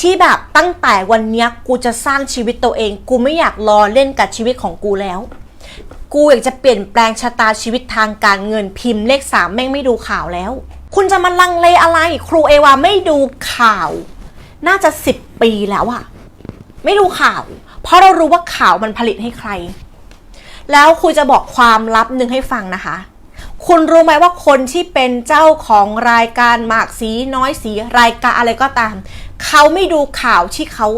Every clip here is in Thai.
ที่แบบตั้งแต่วันนี้กูจะสร้างชีวิตตัวเอง กูไม่อยากรอเล่นกับชีวิตของกูแล้ว กูอยากจะเปลี่ยนแปลงชะตาชีวิตทางการเงินพิมพ์เลขสามแม่งไม่ดูข่าวแล้ว คุณจะมาลังเลอะไร ครูเอวาไม่ดูข่าว น่าจะสิบปีแล้วอะไม่ดูข่าว เพราะเรารู้ว่าข่าวมันผลิตให้ใคร แล้วครูจะบอกความลับหนึ่งให้ฟังนะคะคุณรู้ไหมว่าคนที่เป็นเจ้าของรายการหมากสีน้อยสีรายการอะไรก็ตาม เขาไม่ดูข่าวที่เขา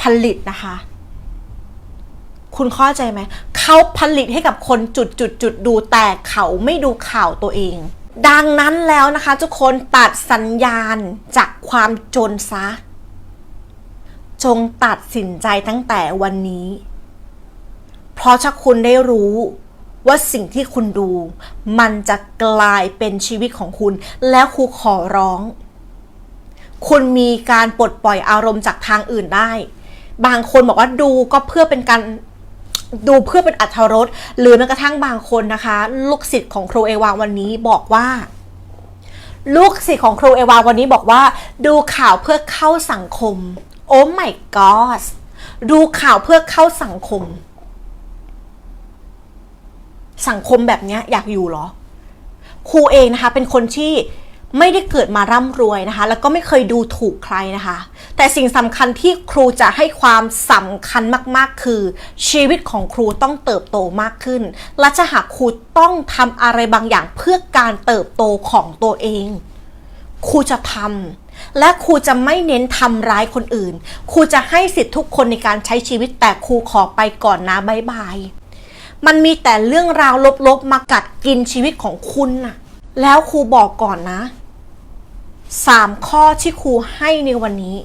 ผลิตนะคะ คุณเข้าใจไหม เขาผลิตให้กับคนจุดจุดจุดดูแต่เขาไม่ดูข่าวตัวเอง ดังนั้นแล้วนะคะ ทุกคนตัดสัญญาณจากความจนซะ จงตัดสินใจตั้งแต่วันนี้ เพราะถ้าคุณได้รู้ว่าสิ่งที่คุณดู มันจะกลายเป็นชีวิตของคุณ แล้วครูขอร้อง คุณมีการปลดปล่อยอารมณ์จากทางอื่นได้ บางคนบอกว่าดูก็เพื่อเป็นการดูเพื่อเป็นอัธรสหรือแม้กระทั่งบางคนนะคะ ลูกศิษย์ของครูเอวาวันนี้บอกว่า ลูกศิษย์ของครูเอวาวันนี้บอกว่า ดูข่าวเพื่อเข้าสังคม โอ้ my god ดูข่าวเพื่อเข้าสังคม สังคมแบบนี้อยากอยู่เหรอครูเองนะคะเป็นคนที่ ไม่ได้เกิดมาร่ำรวยนะคะ แล้วก็ไม่เคยดูถูกใครนะคะ แต่สิ่งสำคัญที่ครูจะให้ความสำคัญมากๆ คือ ชีวิตของครูต้องเติบโตมากขึ้น และจะหากครูต้องทำอะไรบางอย่างเพื่อการเติบโตของตัวเอง ครูจะทำและครูจะไม่เน้นทำร้ายคนอื่น ครูจะให้สิทธิ์ทุกคนในการใช้ชีวิตแต่ครูขอไปก่อนนะบายบาย มันมีแต่เรื่องราวลบๆมากัดกินชีวิตของคุณน่ะ แล้วครูบอกก่อนนะสามข้อที่ครูให้ในวันนี้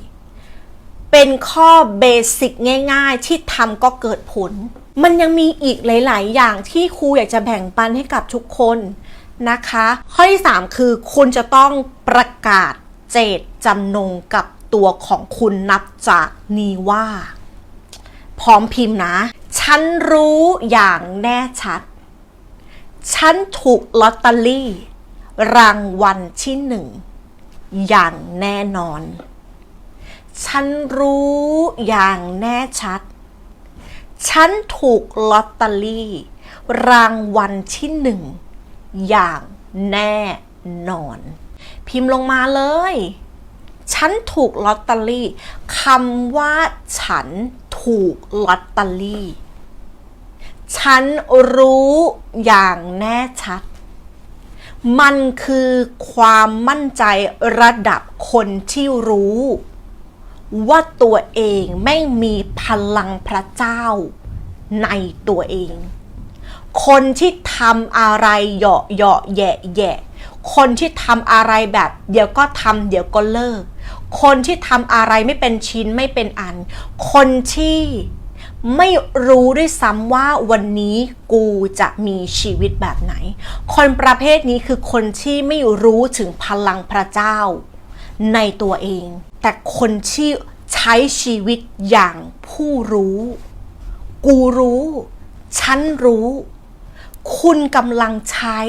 เป็นข้อเบสิกง่ายๆ ที่ทำก็เกิดผล มันยังมีอีกหลาย ๆ อย่างที่ครูอยากจะแบ่งปันให้กับทุกคนนะคะ ข้อที่ 3 คือคุณจะต้องประกาศเจตจำนงกับตัวของคุณนับจากนี้ว่า พร้อมพิมพ์นะ ฉันรู้อย่างแน่ชัด ฉันถูกลอตเตอรี่ รางวัลที่หนึ่ง อย่างแน่นอน ฉันรู้อย่างแน่ชัด ฉันถูกลอตเตอรี่ รางวัลที่หนึ่ง อย่างแน่นอน พิมพ์ลงมาเลย ฉันถูกลอตเตอรี่คำว่า ฉันถูกลอตเตอรี่ ฉันรู้อย่างแน่ชัด มันคือความมั่นใจระดับคนที่รู้ ว่าตัวเองไม่มีพลังพระเจ้าในตัวเอง คนที่ทำอะไรเหยาะเหยาะแยะแยะคนที่ทำอะไรแบบ เดี๋ยวก็ทำเดี๋ยวก็เลิก คนที่ทำอะไรไม่เป็นชิ้นไม่เป็นอัน คนที่ ไม่รู้ด้วยซ้ำว่าวันนี้กูจะมีชีวิตแบบไหน คนประเภทนี้คือคนที่ไม่รู้ถึงพลังพระเจ้า ในตัวเอง แต่คนที่ใช้ชีวิตอย่างผู้รู้ กูรู้ ฉันรู้ คุณกำลังใช้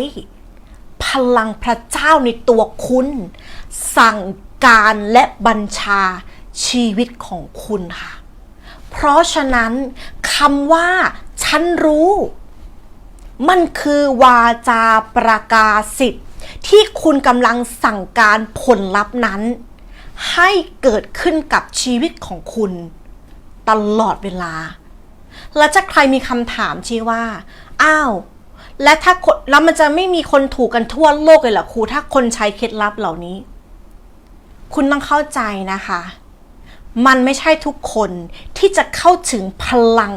พลังพระเจ้าในตัวคุณ สั่งการและบัญชาชีวิตของคุณค่ะ เพราะฉะนั้นคำว่า ฉันรู้ มันคือวาจาประกาศสิทธิ์ที่คุณกำลังสั่งการผลลัพธ์นั้น ให้เกิดขึ้นกับชีวิตของคุณ ตลอดเวลา แล้วจะใครมีคำถามชี้ว่า อ้าว และถ้าคนแล้วมันจะไม่มีคนถูกกันทั่วโลกเลยเหรอครูถ้าคนใช้เคล็ดลับเหล่านี้ คุณต้องเข้าใจนะคะ มันไม่ใช่ทุกคนที่จะเข้าถึงพลัง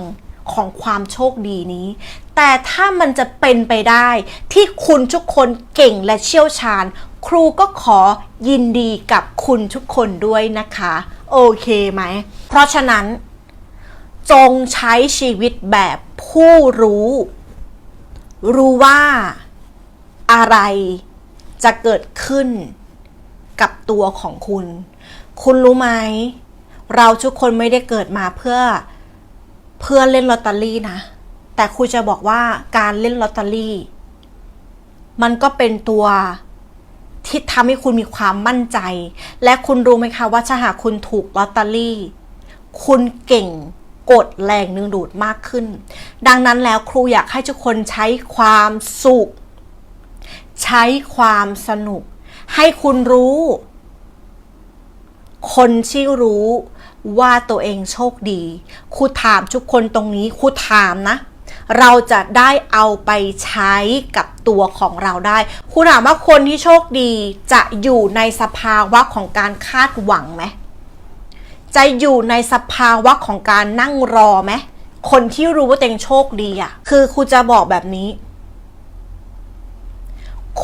ของความโชคดีนี้ แต่ถ้ามันจะเป็นไปได้ที่คุณทุกคนเก่งและเชี่ยวชาญ ครูก็ขอยินดีกับคุณทุกคนด้วยนะคะ โอเคไหม เพราะฉะนั้น จงใช้ชีวิตแบบผู้รู้ รู้ว่าอะไรจะเกิดขึ้นกับตัวของคุณ คุณรู้ไหม เราทุกคนไม่ได้เกิดมาเพื่อเพื่อเล่นลอตเตอรี่นะ แต่ครูจะบอกว่าการเล่นลอตเตอรี่ มันก็เป็นตัวที่ทำให้คุณมีความมั่นใจ และคุณรู้ไหมคะว่าถ้าหากคุณถูกลอตเตอรี่ คุณเก่งกดแรงนึงดูดมากขึ้น ดังนั้นแล้วครูอยากให้ทุกคนใช้ความสุข ใช้ความสนุก ให้คุณรู้ คนที่รู้ ว่าตัวเองโชคดีครูถามทุกคนตรงนี้ครูถามนะ เราจะได้เอาไปใช้กับตัวของเราได้ครูถามว่าคนที่โชคดีจะอยู่ในสภาวะของการคาดหวังไหมจะอยู่ในสภาวะของการนั่งรอไหมคนที่รู้ว่าตัวเองโชคดีอะ่ะ คือครูจะบอกแบบนี้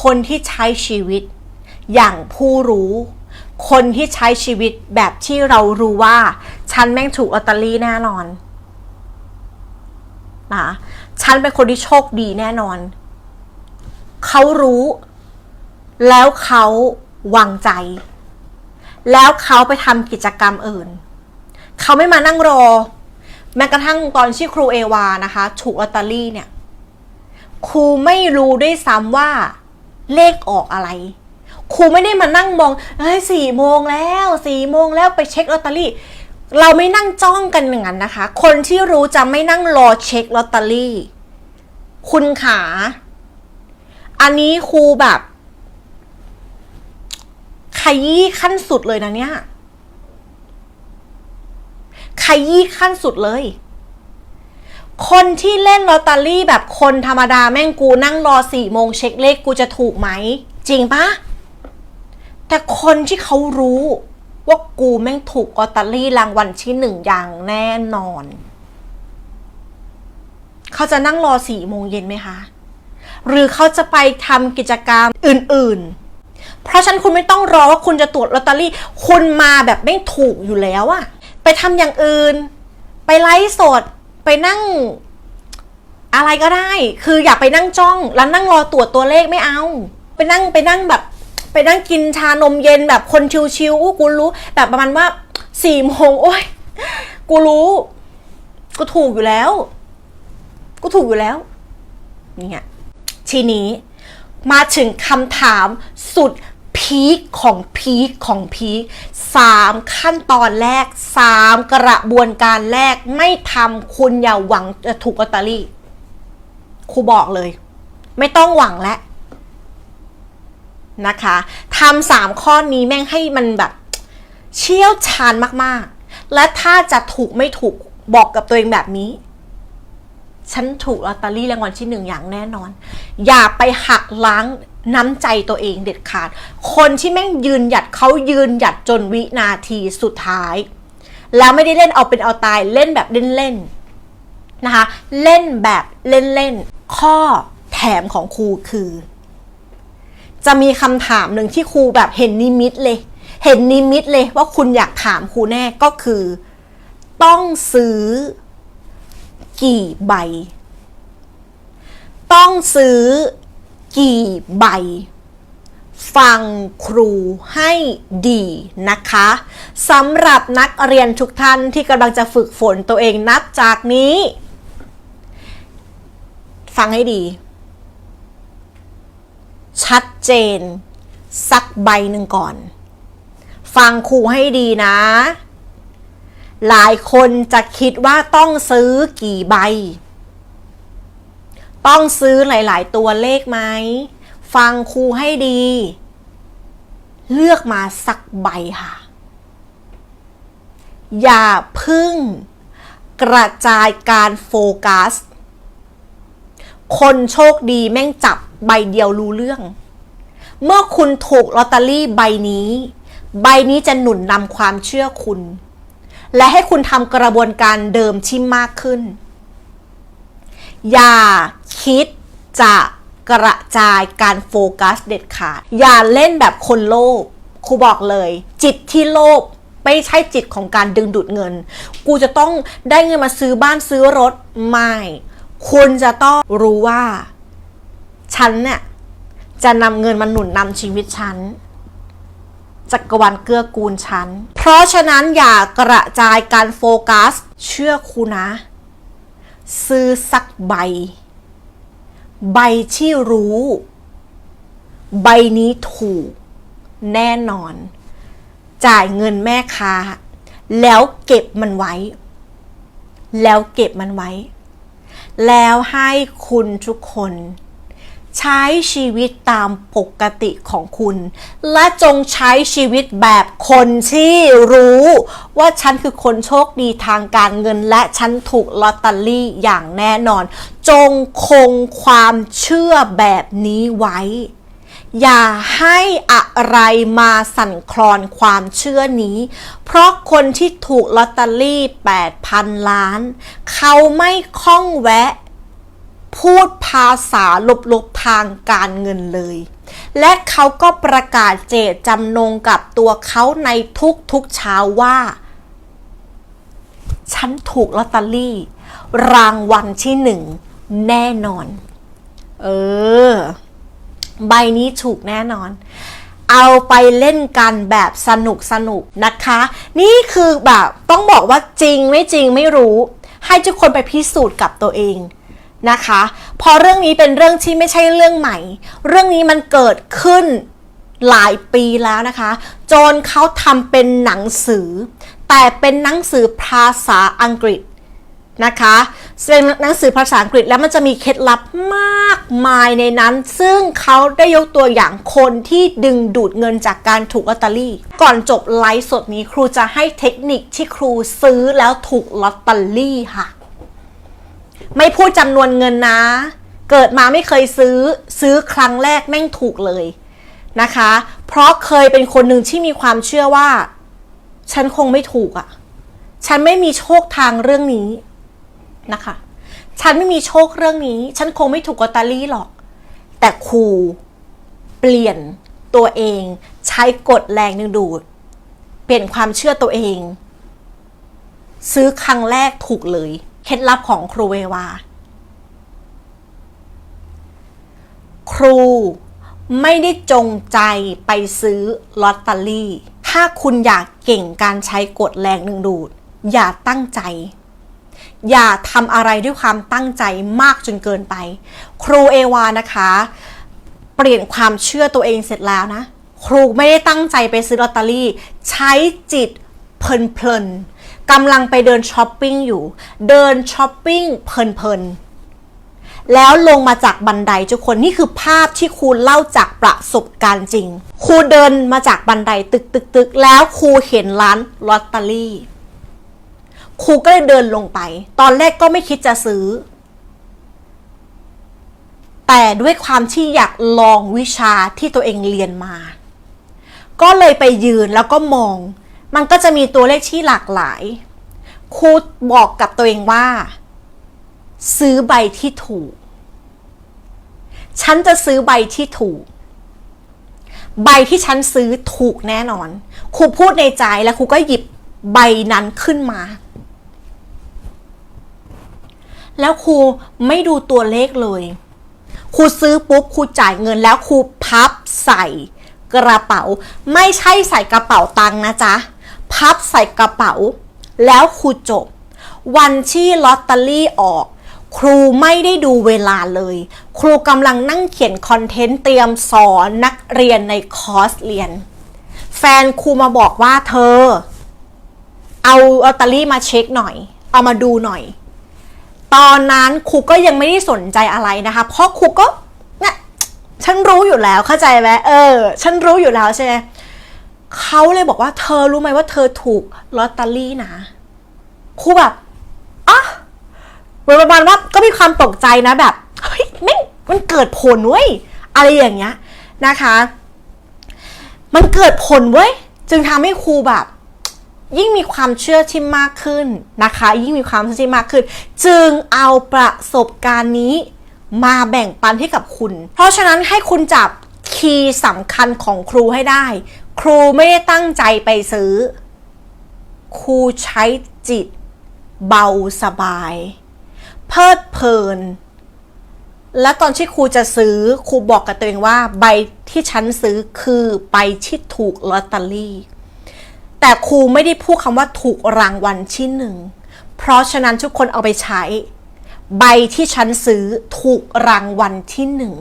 คนที่ใช้ชีวิตอย่างผู้รู้ คนที่ใช้ชีวิตแบบที่เรารู้ว่า ฉันแม่งถูกลอตเตอรี่แน่นอนนะฉันเป็นคนที่โชคดีแน่นอน เขารู้ แล้วเขาวางใจ แล้วเขาไปทำกิจกรรมอื่น เขาไม่มานั่งรอ แม้กระทั่งตอนที่ครูเอวานะคะถูกลอตเตอรี่เนี่ย ครูไม่รู้ด้วยซ้ำว่าเลขออกอะไร ครูไม่ได้มานั่งมองเฮ้ยสี่โมงแล้วสี่โมงแล้วไปเช็คลอตเตอรี่ เราไม่นั่งจ้องกันอย่างนั้นนะคะ คนที่รู้จะไม่นั่งรอเช็คลอตเตอรี่ คุณขา อันนี้ครูแบบขยี้ขั้นสุดเลยนะเนี่ยขยี้ขั้นสุดเลย คนที่เล่นลอตเตอรี่แบบคนธรรมดาแม่งกูนั่งรอสี่โมงเช็คเลขกูจะถูกไหม จริงปะ แต่คนที่เขารู้ว่ากูแม่งถูกลอตเตอรี่รางวัลที่หนึ่งอย่างแน่นอน เขาจะนั่งรอสี่โมงเย็นไหมคะ หรือเขาจะไปทำกิจกรรมอื่น ๆ เพราะฉะนั้นคุณไม่ต้องรอว่าคุณจะตรวจลอตเตอรี่ คุณมาแบบไม่ถูกอยู่แล้วอะไปทำอย่างอื่น ไปไลฟ์สด ไปนั่ง อะไรก็ได้ คืออย่าไปนั่งจ้อง แล้วนั่งรอตรวจตัวเลขไม่เอา ไปนั่งไปนั่งแบบ ไปนั่งกินชานมเย็นแบบคนชิวๆอู้กูรู้ แบบประมาณว่าสี่โมงโอ้ยกูรู้ กูถูกอยู่แล้ว กูถูกอยู่แล้วเนี่ยทีนี้มาถึงคำถามสุดพีคของพีคของพีคสามขั้นตอนแรกสามกระบวนการแรกไม่ทำคุณอย่าหวังจะถูกลอตเตอรี่ครูบอกเลย ไม่ต้องหวังแล้ว นะคะทำสามข้อนี้แม่งให้มันแบบเชี่ยวชาญมากๆ และถ้าจะถูกไม่ถูกบอกกับตัวเองแบบนี้ ฉันถูกลอตเตอรี่รางวัลที่หนึ่งอย่างแน่นอน อย่าไปหักล้างน้ำใจตัวเองเด็ดขาด คนที่แม่งยืนหยัดเขายืนหยัดจนวินาทีสุดท้าย แล้วไม่ได้เล่นเอาเป็นเอาตายเล่นแบบเล่นๆนะคะ เล่นแบบเล่นๆข้อแถมของครูคือ จะมีคำถามหนึ่งที่ครูแบบเห็นนิมิตเลย เห็นนิมิตเลยว่าคุณอยากถามครูแน่ก็คือ ต้องซื้อ กี่ใบ ต้องซื้อ กี่ใบ ฟังครูให้ดีนะคะสำหรับนักเรียนทุกท่านที่กำลังจะฝึกฝนตัวเองนับจากนี้ ฟังให้ดี ชัดเจน สักใบหนึ่งก่อน ฟังครูให้ดีนะ หลายคนจะคิดว่าต้องซื้อกี่ใบ ต้องซื้อหลาย ๆ ตัวเลขไหม ฟังครูให้ดี เลือกมาสักใบค่ะ อย่าพึ่งกระจายการโฟกัส คนโชคดีแม่งจับ ใบเดียวรู้เรื่อง เมื่อคุณถูกลอตเตอรี่ใบนี้ ใบนี้จะหนุนนำความเชื่อคุณ และให้คุณทำกระบวนการเดิมที่มากขึ้น อย่าคิดจะกระจายการโฟกัสเด็ดขาด อย่าเล่นแบบคนโลภครูบอกเลย จิตที่โลภไม่ใช่จิตของการดึงดูดเงิน กูจะต้องได้เงินมาซื้อบ้านซื้อรถ ไม่ คุณจะต้องรู้ว่า ฉันเนี่ยจะนำเงินมาหนุนนำชีวิตฉันจักรวาลเกื้อกูลฉัน เพราะฉะนั้นอย่ากระจายการโฟกัส เชื่อครูนะ ซื้อสักใบ ใบที่รู้ ใบนี้ถูก แน่นอน จ่ายเงินแม่ค้า แล้วเก็บมันไว้ แล้วเก็บมันไว้ แล้วให้คุณทุกคน ใช้ชีวิตตามปกติของคุณ และจงใช้ชีวิตแบบคนที่รู้ ว่าฉันคือคนโชคดีทางการเงิน และฉันถูกลอตเตอรี่อย่างแน่นอน จงคงความเชื่อแบบนี้ไว้ อย่าให้อะไรมาสั่นคลอนความเชื่อนี้ เพราะคนที่ถูกลอตเตอรี่ 8,000 ล้าน เขาไม่คล่องแวะ พูดภาษาลบๆทางการเงินเลย และเขาก็ประกาศเจตจำนงกับตัวเขาในทุกๆเช้าว่า ฉันถูกลอตเตอรี่ รางวัลที่หนึ่งแน่นอน เออ ใบนี้ถูกแน่นอนเอาไปเล่นกันแบบสนุกสนุกนะคะ นี่คือแบบต้องบอกว่าจริงไม่จริงไม่รู้ ให้ทุกคนไปพิสูจน์กับตัวเอง นะคะพอเรื่องนี้เป็นเรื่องที่ไม่ใช่เรื่องใหม่ เรื่องนี้มันเกิดขึ้นหลายปีแล้วนะคะจนเขาทำเป็นหนังสือ แต่เป็นหนังสือภาษาอังกฤษนะคะเป็นหนังสือภาษาอังกฤษแล้วมันจะมีเคล็ดลับมากมายในนั้น ซึ่งเขาได้ยกตัวอย่างคนที่ดึงดูดเงินจากการถูกลอตเตอรี่ ก่อนจบไลฟ์สดนี้ครูจะให้เทคนิคที่ครูซื้อแล้วถูกลอตเตอรี่ค่ะ ไม่พูดจำนวนเงินนะ เกิดมาไม่เคยซื้อซื้อครั้งแรกแม่งถูกเลยนะคะ เพราะเคยเป็นคนหนึ่งที่มีความเชื่อว่า ฉันคงไม่ถูกอะ่ะ ฉันไม่มีโชคทางเรื่องนี้นะคะ ฉันไม่มีโชคเรื่องนี้ ฉันคงไม่ถูกลอตเตอรี่หรอก แต่ครูเปลี่ยนตัวเอง ใช้กฎแรงดึงดูด เปลี่ยนความเชื่อตัวเอง ซื้อครั้งแรกถูกเลย เคล็ดลับของครูเววา ครูไม่ได้จงใจไปซื้อลอตเตอรี่ ถ้าคุณอยากเก่งการใช้กฎแรงดึงดูด อย่าตั้งใจ อย่าทำอะไรด้วยความตั้งใจมากจนเกินไป ครูเอวานะคะ เปลี่ยนความเชื่อตัวเองเสร็จแล้วนะ ครูไม่ได้ตั้งใจไปซื้อลอตเตอรี่ ใช้จิตเพลินๆ กำลังไปเดินช้อปปิ้งอยู่ เดินช้อปปิ้งเพลินๆ แล้วลงมาจากบันไดทุกคนนี่คือภาพที่ครูเล่าจากประสบการณ์จริง ครูเดินมาจากบันไดตึกตึกตึกแล้วครูเห็นร้านลอตเตอรี่ครูก็เลยเดินลงไป ตอนแรกก็ไม่คิดจะซื้อ แต่ด้วยความที่อยากลองวิชาที่ตัวเองเรียนมา ก็เลยไปยืนแล้วก็มอง มันก็จะมีตัวเลขที่หลากหลายครูบอกกับตัวเองว่า ซื้อใบที่ถูก ฉันจะซื้อใบที่ถูก ใบที่ฉันซื้อถูกแน่นอนครูพูดในใจแล้วครูก็หยิบใบนั้นขึ้นมา แล้วครูไม่ดูตัวเลขเลยครูซื้อปุ๊บครูจ่ายเงินแล้วครูพับใส่กระเป๋า ไม่ใช่ใส่กระเป๋าตังค์นะจ๊ะ พับใส่กระเป๋า แล้วครูจบ วันที่ลอตเตอรี่ออก ครูไม่ได้ดูเวลาเลย ครูกำลังนั่งเขียนคอนเทนต์เตรียมสอนนักเรียนในคอร์สเรียน แฟนครูมาบอกว่าเธอ เอาลอตเตอรี่มาเช็คหน่อย เอามาดูหน่อย ตอนนั้นครูก็ยังไม่ได้สนใจอะไรนะคะ เพราะครูก็เนี่ยฉันรู้อยู่แล้วเข้าใจไหมเออ ฉันรู้อยู่แล้วใช่ไหม เขาเลยบอกว่าเธอรู้ไหมว่าเธอถูกลอตเตอรี่นะครูแบบอะเหมือนประมาณว่าก็มีความตกใจนะแบบเฮ้ยม่งมันเกิดผลเว้ยอะไรอย่างเงี้ยนะคะ มันเกิดผลเว้ยจึงทำให้ครูแบบ ยิ่งมีความเชื่อที่มากขึ้นนะคะ ยิ่งมีความเชื่อที่มากขึ้น จึงเอาประสบการณ์นี้มาแบ่งปันให้กับคุณ เพราะฉะนั้นให้คุณจับคีย์สำคัญของครูให้ได้ ครูไม่ได้ตั้งใจไปซื้อ ครูใช้จิต เบาสบาย เพลิดเพลิน และตอนที่ครูจะซื้อครูบอกกับตัวเองว่า ใบที่ฉันซื้อคือใบที่ถูกลอตเตอรี่ แต่ครูไม่ได้พูดคำว่าถูกรางวัลที่หนึ่ง เพราะฉะนั้นทุกคนเอาไปใช้ ใบที่ฉันซื้อถูกรางวัลที่หนึ่ง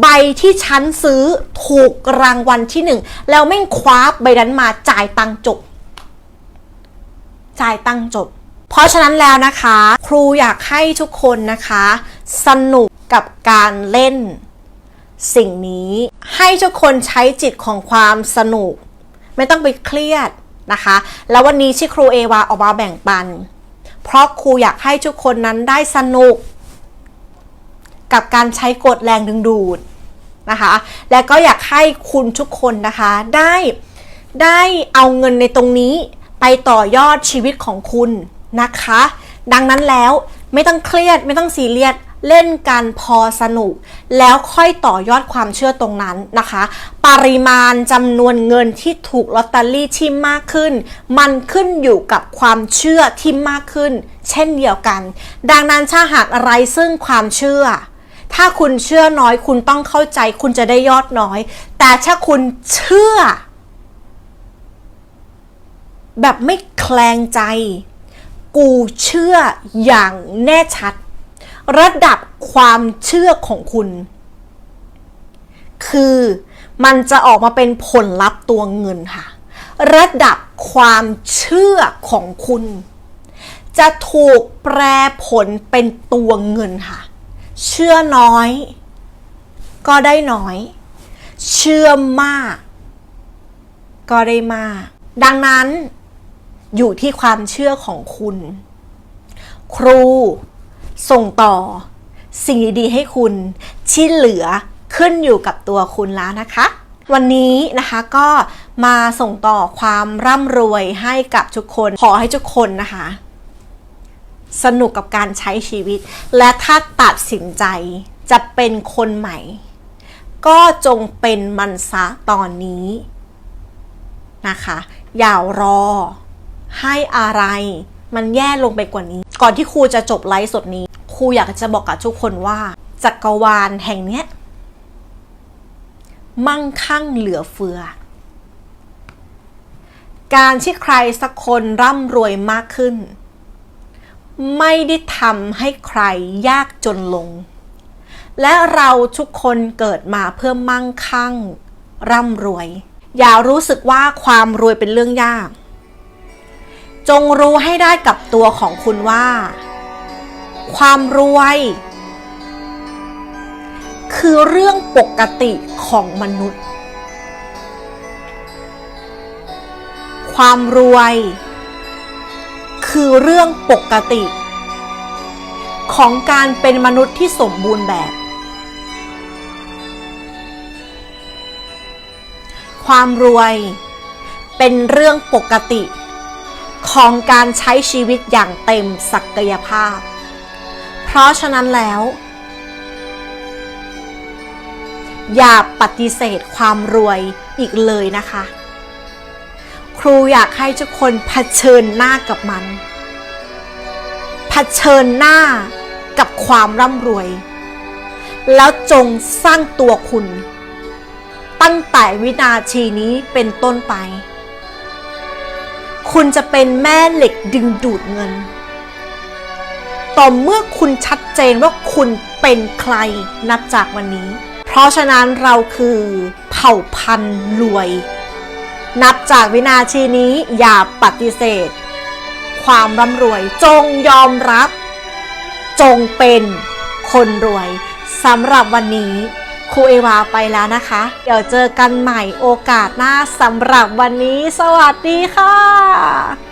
ใบที่ฉันซื้อถูกรางวัลที่หนึ่งแล้วแม่งคว้าใบนั้นมาจ่ายตังจบ จ่ายตังจบ เพราะฉะนั้นแล้วนะคะ ครูอยากให้ทุกคนนะคะ สนุกกับการเล่น สิ่งนี้ให้ทุกคนใช้จิตของความสนุก ไม่ต้องไปเครียดนะคะ แล้ววันนี้ที่ครูเอวาออกมาแบ่งปัน เพราะครูอยากให้ทุกคนนั้นได้สนุก กับการใช้กฎแรงดึงดูดนะคะ และก็อยากให้คุณทุกคนนะคะได้ได้เอาเงินในตรงนี้ไปต่อยอดชีวิตของคุณนะคะ ดังนั้นแล้วไม่ต้องเครียดไม่ต้องซีเรียส เล่นกันพอสนุก แล้วค่อยต่อยอดความเชื่อตรงนั้นนะคะ ปริมาณจำนวนเงินที่ถูกลอตเตอรี่ที่มากขึ้น มันขึ้นอยู่กับความเชื่อที่มากขึ้น เช่นเดียวกัน ดังนั้นถ้าหากอะไรซึ่งความเชื่อ ถ้าคุณเชื่อน้อยคุณต้องเข้าใจคุณจะได้ยอดน้อย แต่ถ้าคุณเชื่อ แบบไม่แคลงใจ กูเชื่ออย่างแน่ชัด ระดับความเชื่อของคุณ คือมันจะออกมาเป็นผลลัพธ์ตัวเงินค่ะ ระดับความเชื่อของคุณ จะถูกแปรผลเป็นตัวเงินค่ะ เชื่อน้อย ก็ได้น้อย เชื่อมาก ก็ได้มาก ดังนั้นอยู่ที่ความเชื่อของคุณ ครู ส่งต่อ สิ่งดีๆให้คุณที่เหลือขึ้นอยู่กับตัวคุณแล้วนะคะ วันนี้นะคะก็มาส่งต่อความร่ำรวยให้กับทุกคน ขอให้ทุกคนนะคะ สนุกกับการใช้ชีวิต และถ้าตัดสินใจจะเป็นคนใหม่ ก็จงเป็นมันซะตอนนี้นะคะ อย่ารอให้อะไร มันแย่ลงไปกว่านี้ ก่อนที่ครูจะจบไลฟ์สดนี้ ครูอยากจะบอกกับทุกคนว่า จักรวาลแห่งเนี้ย มั่งคั่งเหลือเฟือ การที่ใครสักคนร่ำรวยมากขึ้น ไม่ได้ทำให้ใครยากจนลง และเราทุกคนเกิดมาเพื่อมั่งคั่ง ร่ำรวย อย่ารู้สึกว่าความรวยเป็นเรื่องยาก จงรู้ให้ได้กับตัวของคุณว่า ความรวย คือเรื่องปกติของมนุษย์ ความรวย คือเรื่องปกติ ของการเป็นมนุษย์ที่สมบูรณ์แบบ ความรวยเป็นเรื่องปกติ ของการใช้ชีวิตอย่างเต็มศักยภาพ เพราะฉะนั้นแล้ว อย่าปฏิเสธความรวยอีกเลยนะคะ ครูอยากให้ทุกคนเผชิญหน้ากับมันเผชิญหน้ากับความร่ำรวย แล้วจงสร้างตัวคุณ ตั้งแต่วินาทีนี้เป็นต้นไป คุณจะเป็นแม่เหล็กดึงดูดเงิน ต่อเมื่อคุณชัดเจนว่าคุณเป็นใครนับจากวันนี้ เพราะฉะนั้นเราคือเผ่าพันธุ์รวย นับจากวินาทีนี้อย่าปฏิเสธ ความร่ำรวยจงยอมรับ จงเป็นคนรวยสำหรับวันนี้ ครูเอวาไปแล้วนะคะ เดี๋ยวเจอกันใหม่โอกาสหน้าสำหรับวันนี้ สวัสดีค่ะ